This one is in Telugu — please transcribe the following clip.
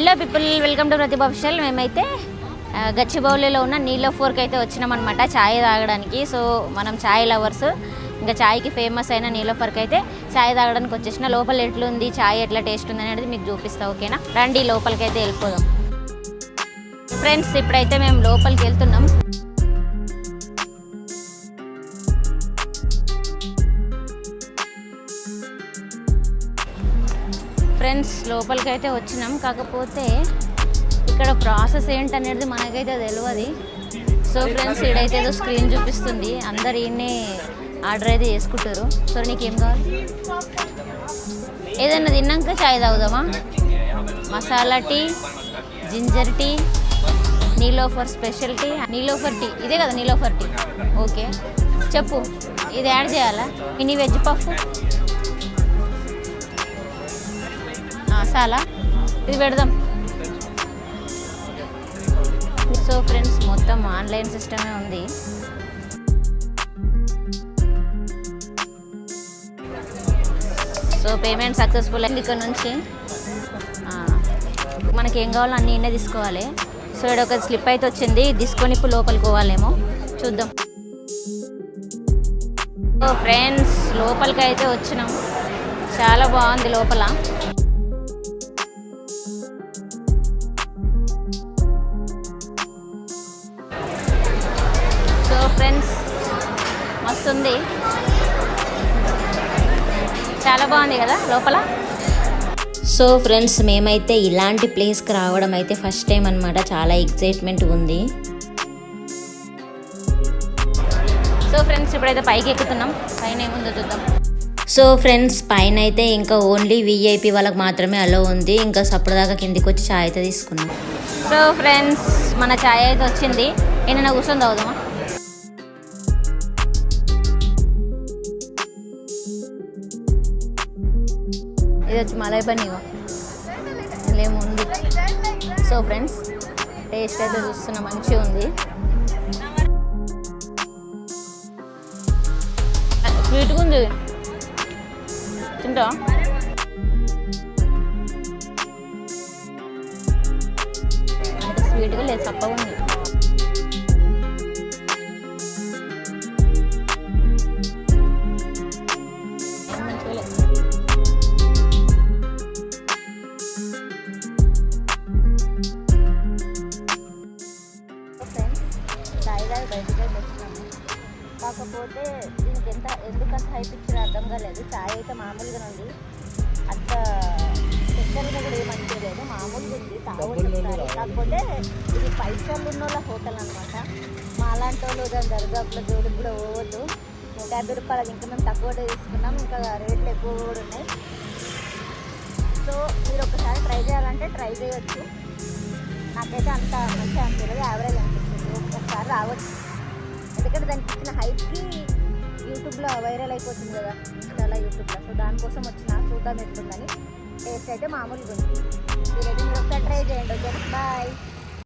Hello people welcome to Prathibha official మేమైతే గచ్చిబౌలిలో ఉన్న నీళ్ళ ఫోర్కి అయితే వచ్చినామన్నమాట ఛాయ్ తాగడానికి. సో మనం ఛాయ్ లవర్స్. ఇంకా ఛాయ్కి ఫేమస్ అయిన నీలోఫర్కి అయితే ఛాయ్ తాగడానికి వచ్చేసిన. లోపల ఎట్లుంది ఛాయ్ ఎట్లా టేస్ట్ ఉంది అనేది మీకు చూపిస్తా ఓకేనా? రండి లోపలికి అయితే వెళ్ళిపోదాం. ఫ్రెండ్స్ ఇప్పుడైతే మేము లోపలికి వెళ్తున్నాం. ఫ్రెండ్స్ లోపలికి అయితే వచ్చినాం. కాకపోతే ఇక్కడ ప్రాసెస్ ఏంటనేది మనకైతే తెలియదు సో ఫ్రెండ్స్ ఇడైతే ఏదో స్క్రీన్ చూపిస్తుంది. అందరు ఈయన్నే ఆర్డర్ అయితే చేసుకుంటారు. సో నీకేం కావాలి? ఏదైనా తిన్నాక చాయ్ తాగుదామా? Masala tea ginger tea Niloufer special tea Niloufer tea. ఇదే కదా నీలోఫర్ టీ. ఓకే. చెప్పు. ఇది యాడ్ చేయాలా? Mini veg puff? మసాలా. ఇది పెడదాం. సో ఫ్రెండ్స్ మొత్తం ఆన్లైన్ సిస్టమే ఉంది. సో పేమెంట్ సక్సెస్ఫుల్ అయింది ఇక్కడ నుంచి. మనకి ఏం కావాలో అన్నీ ఇన్నే తీసుకోవాలి. సో ఇక్కడ ఒక స్లిప్ అయితే వచ్చింది. తీసుకొని ఇప్పుడు లోపలికి పోవాలేమో. చూద్దాం. సో ఫ్రెండ్స్ లోపలికి అయితే వచ్చినాం. చాలా బాగుంది లోపల. మస్తుంది చాలా బాగుంది కదా లోపల? సో ఫ్రెండ్స్ మేమైతే ఇలాంటి ప్లేస్కి రావడం అయితే ఫస్ట్ టైం అనమాట చాలా ఎగ్జైట్మెంట్ ఉంది. సో ఫ్రెండ్స్ ఇప్పుడైతే పైకి ఎక్కుతున్నాం. పైన ఏముందో చూద్దాం. సో ఫ్రెండ్స్ పైన అయితే ఇంకా ఓన్లీ విఐపి వాళ్ళకి మాత్రమే అలో ఉంది. ఇంకా సప్పటిదాకా కిందికి వచ్చి ఛాయ్ అయితే తీసుకున్నాం. సో ఫ్రెండ్స్ మన ఛాయ్ అయితే వచ్చింది. ఏమైనా కూర్చొని తాగుదామా? చేయొచ్చు మలై పనీర్ లేముంది సో ఫ్రెండ్స్ టేస్ట్ అయితే చూస్తున్నా మంచిగా ఉంది. స్వీట్గా ఉంది. తింటా స్వీట్గా లేదు చప్పగా ఉంది. బయటకే వచ్చినాము కాకపోతే దీనికి ఎంత ఎందుకంత హైప్ ఇచ్చారో అర్థం కాలేదు. చాయ్ అయితే మామూలుగా ఉంది. అంత స్పెషల్గా కూడా ఏం అనిపించలేదు. మామూలుగా ఉంది. తాగొచ్చు. కాకపోతే ఇది పైసలు ఉన్న వాళ్ళ హోటల్ అనమాట మా అలాంటి వాళ్ళు దాని దర్గాపుల జోలికి కూడా పోవద్దు. నూట యాభై రూపాయలు ఇంకా మేము తక్కువ తీసుకున్నాం. ఇంకా రేట్లు ఎక్కువ కూడా ఉన్నాయి. సో మీరు ఒకసారి ట్రై చేయాలంటే ట్రై చేయొచ్చు. నాకైతే అంత మంచిగా అనిపించలేదు. యావరేజ్ అనిపించింది ఒకసారి రావచ్చు. ఎందుకంటే దానికి ఇచ్చిన హైప్కి యూట్యూబ్లో వైరల్ అయిపోతుంది కదా. ఇన్స్టాలో యూట్యూబ్లో సో దానికోసం వచ్చిన చూద్దాం ఎట్లుందని. టేస్ట్ అయితే మామూలుగా ఉంది. మీరు ఒకసారి ట్రై చేయండి ఓకే బాయ్